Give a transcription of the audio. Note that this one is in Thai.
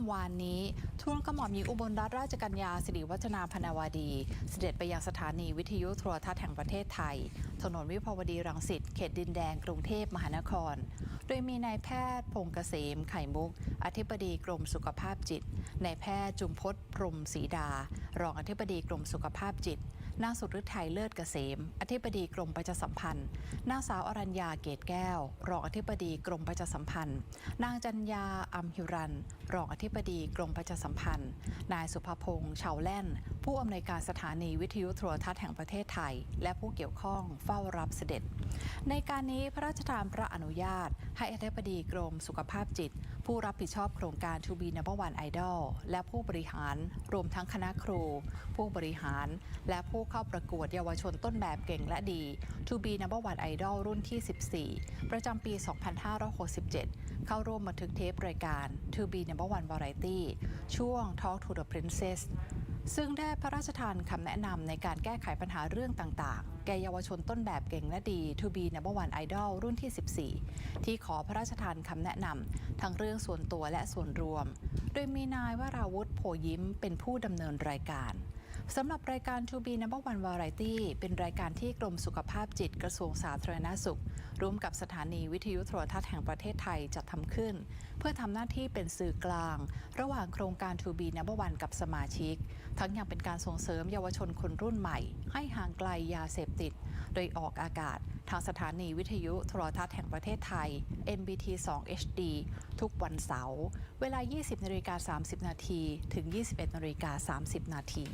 ำวานนี้ทูลกระหม่อมหญิงอุบลรัตนราชกัญญาสิริวัฒนาพนาวดี เสด็จไปยังสถานีวิทยุโทรทัศน์แห่งประเทศไทย ถนนวิภาวดีรังสิตเขตดินแดงกรุงเทพมหานคร โดยมีนายแพทย์พงษ์เกษมไข่มุก อธิบดีกรมสุขภาพจิตนายแพทย์จุมพศพรมศรีดา รองอธิบดีกรมสุขภาพจิต นางสุฤทัยเลิศเกษม อธิบดีกรมประชาสัมพันธ์ นางสาวอรัญญาเกตแก้ว รองอธิบดีกรมประชาสัมพันธ์ นางจัญญาอัมหิรัน รองอธิบดีกรมประชาสัมพันธ์ นายสุภพงษ์ชาวแล่น ผู้อำนวยการสถานีวิทยุโทรทัศน์แห่งประเทศไทย และผู้เกี่ยวข้องเฝ้ารับเสด็จ ในการนี้พระราชทานพระอนุญาต ให้อธิบดีกรมสุขภาพจิต ผู้รับผิดชอบโครงการ To be number one idol และผู้บริหารรวมทั้งคณะครู ผู้บริหารและผู้เข้าประกวดเยาวชนต้นแบบเก่งและดี To be number one idol รุ่นที่ 14 ประจำปี 2567 เข้าร่วมบันทึกเทปรายการ To be number one variety ช่วง Talk to the Princess ซึ่งได้พระราชทานคำแนะนำในการแก้ไขปัญหาเรื่องต่างๆ แก่เยาวชนต้นแบบเก่งและดี To be number one idol รุ่นที่ 14 ที่ขอพระราชทานคำแนะนำทั้งเรื่องส่วนตัวและส่วนรวม โดยมีนายวราวุธโพยิ้มเป็นผู้ดำเนินรายการ สำหรับรายการ To be number one variety เป็นรายการที่กรมสุขภาพจิตกระทรวงสาธารณสุข ร่วมกับสถานีวิทยุโทรทัศน์แห่งประเทศไทยจัดทำขึ้น เพื่อทำหน้าที่เป็นสื่อกลาง ระหว่างโครงการ To be number one กับสมาชิก ทั้งยังเป็นการส่งเสริมเยาวชนคนรุ่นใหม่ ให้ห่างไกลยาเสพติด โดยออกอากาศ ทางสถานีวิทยุโทรทัศน์แห่งประเทศไทย NBT 2 HD ทุกวันเสาร์เวลา 20นาฬิกา30 นาทีถึง 21นาฬิกา30 นาที